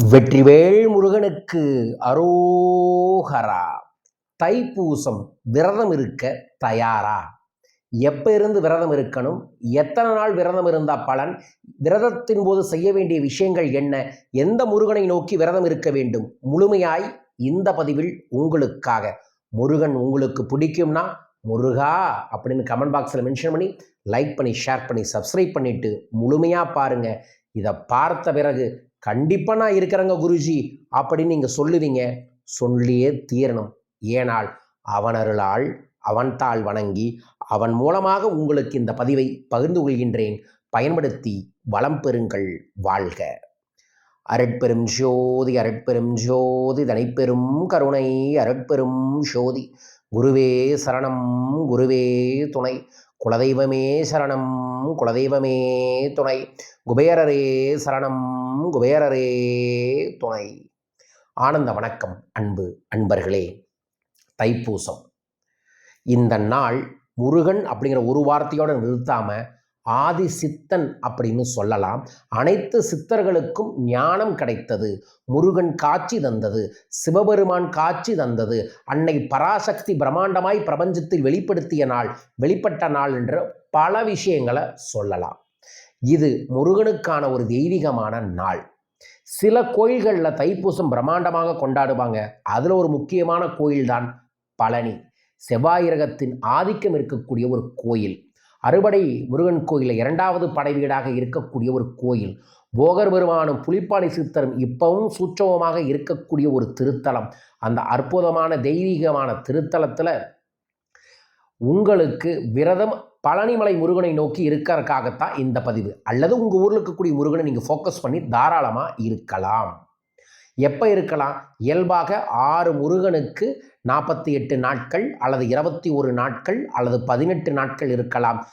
வெற்றிவேல் முருகனுக்கு அரோகரா. தைப்பூசம் விரதம் இருக்க தயாரா? எப்போ இருந்து விரதம் இருக்கணும்? எத்தனை நாள் விரதம் இருந்தால் பலன்? விரதத்தின் போது செய்ய வேண்டிய விஷயங்கள் என்ன? எந்த முருகனை நோக்கி விரதம் இருக்க வேண்டும்? முழுமையாய் இந்த பதிவில் உங்களுக்காக. முருகன் உங்களுக்கு பிடிக்கும்னா முருகா அப்படின்னு கமெண்ட் பாக்ஸில் மென்ஷன் பண்ணி லைக் பண்ணி ஷேர் பண்ணி சப்ஸ்கிரைப் பண்ணிவிட்டு முழுமையாக பாருங்கள் இதை பார்த்த பிறகு கண்டிப்பாக நான் இருக்கிறேங்க குருஜி அப்படின்னு நீங்கள் சொல்லுவீங்க. சொல்லியே தீரணும். ஏனால் அவனருளால் அவன்தாள் வணங்கி அவன் மூலமாக உங்களுக்கு இந்த பதிவை பகிர்ந்து கொள்கின்றேன். பயன்படுத்தி வளம் பெறுங்கள் வாழ்க. அரட்பெரும் ஜோதி அரட்பெரும் ஜோதி தனிப்பெரும் கருணை அரட்பெரும் ஜோதி. குருவே சரணம் குருவே துணை. குலதெய்வமே சரணம் குலதெய்வமே துணை. குபேரரே சரணம் குபேரரே துணை. ஆனந்த வணக்கம் அன்பு அன்பர்களே. தைப்பூசம். இந்த நாள் முருகன் அப்படிங்கிற ஒரு வார்த்தையோடு நிறுத்தாமல் ஆதி சித்தன் அப்படின்னு சொல்லலாம். அனைத்து சித்தர்களுக்கும் ஞானம் கிடைத்தது. முருகன் காட்சி தந்தது. சிவபெருமான் காட்சி தந்தது. அன்னை பராசக்தி பிரம்மாண்டமாய் பிரபஞ்சத்தில் வெளிப்படுத்திய நாள் வெளிப்பட்ட நாள் என்ற பல விஷயங்களை சொல்லலாம். இது முருகனுக்கான ஒரு தெய்வீகமான நாள். சில கோயில்களில் தைப்பூசம் பிரம்மாண்டமாக கொண்டாடுவாங்க. அதில் ஒரு முக்கியமான கோயில்தான் பழனி. செவ்வாயிரகத்தின் ஆதிக்கம் இருக்கக்கூடிய ஒரு கோயில். அறுபடை முருகன் கோயிலில் இரண்டாவது படை வீடாக இருக்கக்கூடிய ஒரு கோயில். போகர் பெருமானும் புலிப்பாணி சித்தரும் இப்பவும் சூட்சவமாக இருக்கக்கூடிய ஒரு திருத்தலம். அந்த அற்புதமான தெய்வீகமான திருத்தலத்தில் உங்களுக்கு விரதம் பழனிமலை முருகனை நோக்கி இருக்கிறதுக்காகத்தான் இந்த பதிவு. அல்லது உங்கள் ஊரில் இருக்கக்கூடிய முருகனை நீங்கள் ஃபோக்கஸ் பண்ணி தாராளமாக இருக்கலாம். எப்போ இருக்கலாம்? இயல்பாக ஆறு முருகனுக்கு நாற்பத்தி எட்டு நாட்கள் அல்லது இருபத்தி ஒரு நாட்கள் அல்லது பதினெட்டு நாட்கள் இருக்கலாம்.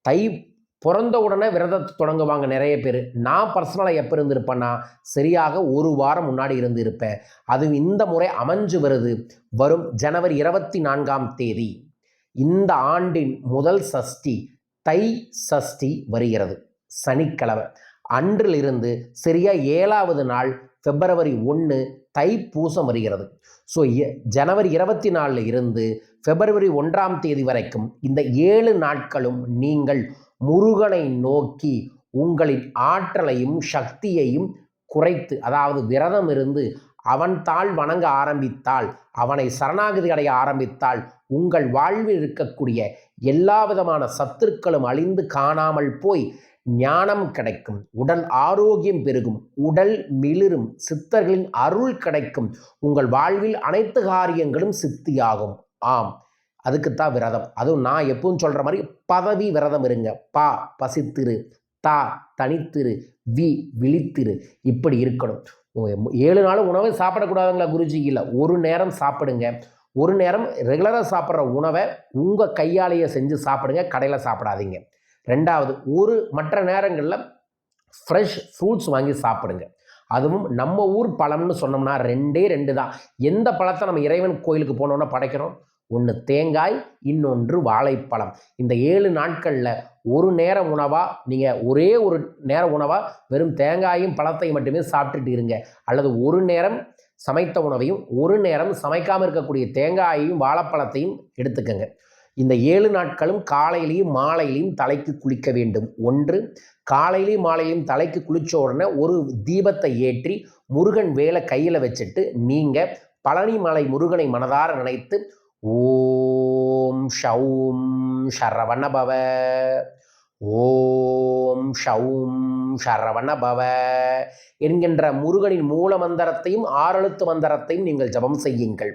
தை பிறந்த உடனே விரதத்தை தொடங்குவாங்க நிறைய பேர். நான் பர்சனலாக எப்போ இருந்திருப்பேன்னா சரியாக ஒரு வாரம் முன்னாடி இருந்து இருப்பேன் அது இந்த முறை அமைஞ்சு வருது. வரும் ஜனவரி இருபத்தி நான்காம் தேதி. இந்த ஆண்டின் முதல் சஷ்டி தை சஷ்டி வருகிறது. சனிக்கிழமை. அன்றிலிருந்து சரியாக ஏழாவது நாள் பிப்ரவரி ஒன்று தைப்பூசம் வருகிறது. ஸோ ஜனவரி இருபத்தி நாலில் இருந்து பிப்ரவரி ஒன்றாம் தேதி வரைக்கும் இந்த ஏழு நாட்களும் நீங்கள் முருகனை நோக்கி உங்களின் ஆற்றலையும் சக்தியையும் குறைத்து அதாவது விரதம் இருந்து அவன் தாள் வணங்க ஆரம்பித்தால் அவனை சரணாகதி அடைய ஆரம்பித்தால் உங்கள் வாழ்வில் இருக்கக்கூடிய எல்லா விதமான சத்துருக்களும் அழிந்து காணாமல் போய் ஞானம் கிடைக்கும். உடல் ஆரோக்கியம் பெருகும். உடல் மிளிரும். சித்தர்களின் அருள் கிடைக்கும். உங்கள் வாழ்வில் அனைத்து காரியங்களும் சித்தியாகும். ஆம். அதுக்குத்தான் விரதம். அதுவும் நான் எப்பவும் சொல்கிற மாதிரி பதவி விரதம் இருங்க. பா பசித்திரு. தா தனித்திரு. வி விழித்திரு. இப்படி இருக்கணும். ஏழு நாள் உணவை சாப்பிடக்கூடாதுங்களா குருஜி? இல்லை. ஒரு நேரம் சாப்பிடுங்க. ஒரு நேரம் ரெகுலராக சாப்பிட்ற உணவை உங்கள் கையாலேயே செஞ்சு சாப்பிடுங்க. கடையில் சாப்பிடாதீங்க. ரெண்டாவது ஒரு மற்ற நேரங்களில் ஃப்ரெஷ் ஃப்ரூட்ஸ் வாங்கி சாப்பிடுங்க. அதுவும் நம்ம ஊர் பழம்னு சொன்னோம்னா ரெண்டே ரெண்டு தான். எந்த பழத்தை நம்ம இறைவன் கோயிலுக்கு போனோன்னா படைக்கிறோம்? ஒன்று தேங்காய் இன்னொன்று வாழைப்பழம். இந்த ஏழு நாட்களில் ஒரு நேர உணவாக நீங்கள் ஒரே ஒரு நேர உணவாக வெறும் தேங்காயும் பழத்தையும் மட்டுமே சாப்பிட்டுட்டு இருங்க. அல்லது ஒரு நேரம் சமைத்த உணவையும் ஒரு நேரம் சமைக்காமல் இருக்கக்கூடிய தேங்காயையும் வாழைப்பழத்தையும் எடுத்துக்கங்க. இந்த ஏழு நாட்களும் காலையிலையும் மாலையிலையும் தலைக்கு குளிக்க வேண்டும். ஒன்று காலையிலையும் மாலையிலையும் தலைக்கு குளித்த உடனே ஒரு தீபத்தை ஏற்றி முருகன் வேலை கையில் வச்சுட்டு நீங்கள் பழனிமலை முருகனை மனதார நினைத்து ஓம் ஷவும் ஷரவணபவ ஓம் ஷவும் ஷரவணபவ என்கின்ற முருகனின் மூல மந்திரத்தையும் ஆறெழுத்து மந்திரத்தையும் நீங்கள் ஜபம் செய்யுங்கள்.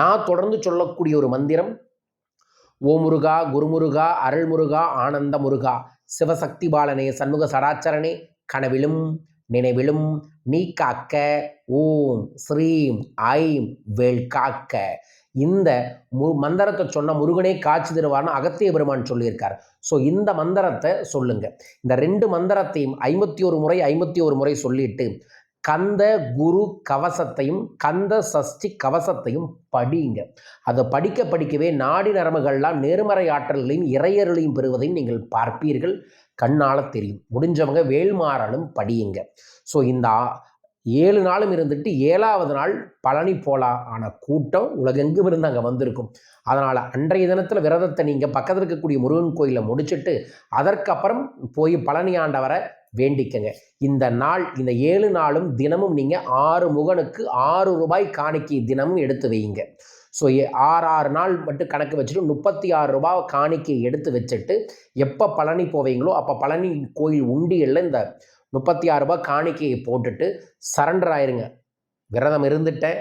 நான் தொடர்ந்து சொல்லக்கூடிய ஒரு மந்திரம் ஓ முருகா குருமுருகா அருள்முருகா ஆனந்த முருகா சிவசக்தி பாலனே சண்முக சடாச்சரனே கனவிலும் நினைவிலும் நீ காக்க ஓம் ஸ்ரீம் ஐம் வேல் காக்க இந்த மு மந்திரத்தை சொன்ன முருகனே காட்சி தருவார்னு அகத்திய பெருமான் சொல்லியிருக்கார். ஸோ இந்த மந்திரத்தை சொல்லுங்க. இந்த ரெண்டு மந்திரத்தையும் ஐம்பத்தி ஒரு முறை ஐம்பத்தி ஒரு முறை சொல்லிட்டு கந்த குரு கவசத்தையும் கந்த சஷ்டி கவசத்தையும் படிங்க. அதை படிக்க படிக்கவே நாடி நரம்புகள்லாம் நேர்மறை ஆற்றல்களையும் இறையர்களையும் பெறுவதையும் நீங்கள் பார்ப்பீர்கள். கண்ணால் தெரியும். முடிஞ்சவங்க வேல்மாறலும் படியுங்க. ஸோ இந்த ஏழு நாளும் இருந்துட்டு ஏழாவது நாள் பழனி போலா ஆனால் கூட்டம் உலகெங்கும் இருந்து அங்கே வந்திருக்கும். அதனால் அன்றைய தினத்தில் விரதத்தை நீங்கள் பக்கத்தில் இருக்கக்கூடிய முருகன் கோயிலை முடிச்சுட்டு அதற்கப்புறம் போய் பழனி ஆண்டவரை வேண்டிக்கங்க. இந்த நாள் இந்த ஏழு நாளும் தினமும் நீங்கள் ஆறு முகனுக்கு ஆறு ரூபாய் காணிக்கை தினமும் எடுத்து வையுங்க. ஸோ ஆறு ஆறு நாள் மட்டும் கணக்கு வச்சுட்டு முப்பத்தி ஆறு ரூபாய் காணிக்கை எடுத்து வச்சுட்டு எப்போ பழனி போவீங்களோ அப்போ பழனி கோயில் உண்டியலில் இந்த முப்பத்தி ஆறு ரூபாய் காணிக்கையை போட்டுட்டு சரண்டர் ஆயிருங்க. விரதம் இருந்துட்டேன்.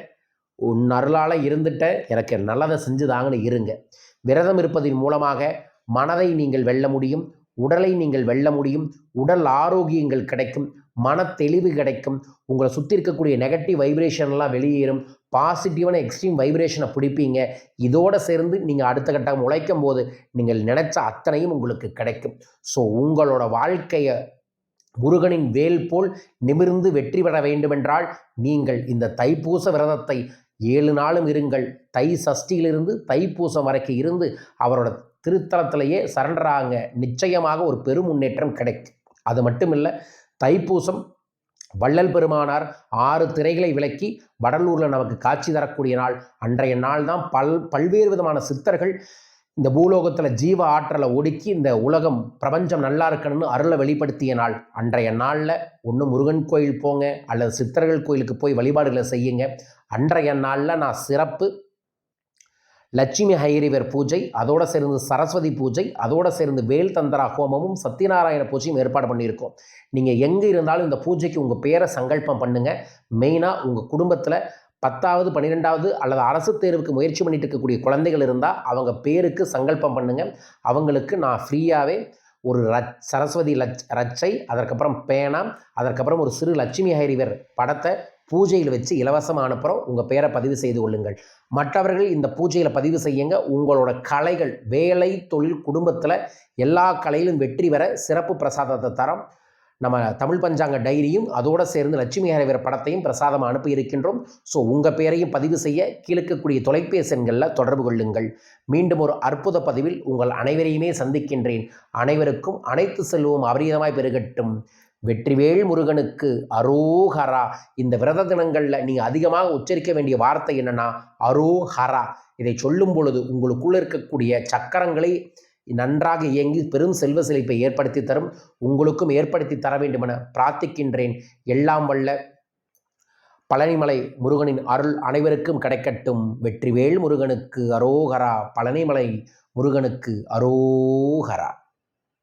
உன் அருளால் இருந்துட்டேன். எனக்கு நல்லதை செஞ்சுதாங்கன்னு இருங்க. விரதம் இருப்பதன் மூலமாக மனதை நீங்கள் வெல்ல முடியும். உடலை நீங்கள் வெல்ல முடியும் உடல் ஆரோக்கியங்கள் கிடைக்கும் மன தெளிவு கிடைக்கும் உங்களை சுற்றி இருக்கக்கூடிய நெகட்டிவ் வைப்ரேஷன்லாம் வெளியேறும் பாசிட்டிவான எக்ஸ்ட்ரீம் வைப்ரேஷனை பிடிப்பீங்க. இதோடு சேர்ந்து நீங்கள் அடுத்த கட்டம் உழைக்கும் போது நீங்கள் நினச்ச அத்தனையும் உங்களுக்கு கிடைக்கும். ஸோ உங்களோட வாழ்க்கையை முருகனின் வேல் போல் நிமிர்ந்து வெற்றி பெற வேண்டுமென்றால் நீங்கள் இந்த தைப்பூச விரதத்தை ஏழு நாளும் இருங்கள். தை சஷ்டியிலிருந்து தைப்பூசம் வரைக்கும் இருந்து அவரோட திருத்தலத்திலேயே சரண்டராங்க நிச்சயமாக ஒரு பெரும் முன்னேற்றம் கிடைக்கும். அது மட்டும் இல்லை தைப்பூசம் வள்ளல் பெருமானார் ஆறு திரைகளை விலக்கி வடலூரில் நமக்கு காட்சி தரக்கூடிய நாள். அன்றைய நாள் தான் பல் பல்வேறு விதமான சித்தர்கள் இந்த பூலோகத்தில் ஜீவ ஆற்றலை ஒடுக்கி இந்த உலகம் பிரபஞ்சம் நல்லா இருக்கணும்னு அருளை வெளிப்படுத்திய நாள். அன்றைய நாளில் ஒன்று முருகன் கோயில் போங்க அல்லது சித்தர்கள் கோயிலுக்கு போய் வழிபாடுகளை செய்யுங்க. அன்றைய நாளில் நான் சிறப்பு லட்சுமி ஹைரிவர் பூஜை அதோடு சேர்ந்து சரஸ்வதி பூஜை அதோடு சேர்ந்து வேல் தந்திரா ஹோமமும் சத்யநாராயண பூஜையும் ஏற்பாடு பண்ணியிருக்கோம். நீங்கள் எங்கே இருந்தாலும் இந்த பூஜைக்கு உங்கள் பேரை சங்கல்பம் பண்ணுங்கள் மெயினாக உங்கள் குடும்பத்தில் பத்தாவது பன்னிரெண்டாவது அல்லது அரசு தேர்வுக்கு முயற்சி பண்ணிட்டு இருக்கக்கூடிய குழந்தைகள் இருந்தால் அவங்க பேருக்கு சங்கல்பம் பண்ணுங்கள் அவங்களுக்கு நான் ஃப்ரீயாகவே ஒரு ரச் சரஸ்வதி லட்ச் ரச்சை அதற்கப்புறம் பேனா அதற்கப்புறம் ஒரு சிறு லட்சுமி ஹைரிவர் படத்தை பூஜையில் வச்சு இலவசமாக அனுப்புகிறோம். உங்கள் பேரை பதிவு செய்து கொள்ளுங்கள். மற்றவர்கள் இந்த பூஜையில் பதிவு செய்யுங்க. உங்களோட கலைகள் வேலை தொழில் குடும்பத்தில் எல்லா கலையிலும் வெற்றி பெற சிறப்பு பிரசாதத்தை தரம். நம்ம தமிழ் பஞ்சாங்க டைரியும் அதோடு சேர்ந்து லட்சுமி ஹரவீர படத்தையும் பிரசாதம் அனுப்பி இருக்கின்றோம். ஸோ உங்கள் பேரையும் பதிவு செய்ய கீழக்கக்கூடிய தொலைபேசி எண்களில் தொடர்பு கொள்ளுங்கள். மீண்டும் ஒரு அற்புத பதிவில் உங்கள் அனைவரையுமே சந்திக்கின்றேன். அனைவருக்கும் அனைத்து செல்வம் அபரீதமாய் பெருகட்டும். வெற்றிவேல் முருகனுக்கு அரோஹரா. இந்த விரத தினங்களில் நீங்கள் அதிகமாக உச்சரிக்க வேண்டிய வார்த்தை என்னென்னா அரோஹரா. இதை சொல்லும் பொழுது உங்களுக்குள்ளே இருக்கக்கூடிய சக்கரங்களை நன்றாக இயங்கி பெரும் செல்வ செழிப்பை ஏற்படுத்தி தரும். உங்களுக்கும் ஏற்படுத்தி தர வேண்டுமென பிரார்த்திக்கின்றேன். எல்லாம் வல்ல பழனிமலை முருகனின் அருள் அனைவருக்கும் கிடைக்கட்டும். வெற்றிவேல் முருகனுக்கு அரோகரா பழனிமலை முருகனுக்கு அரோகரா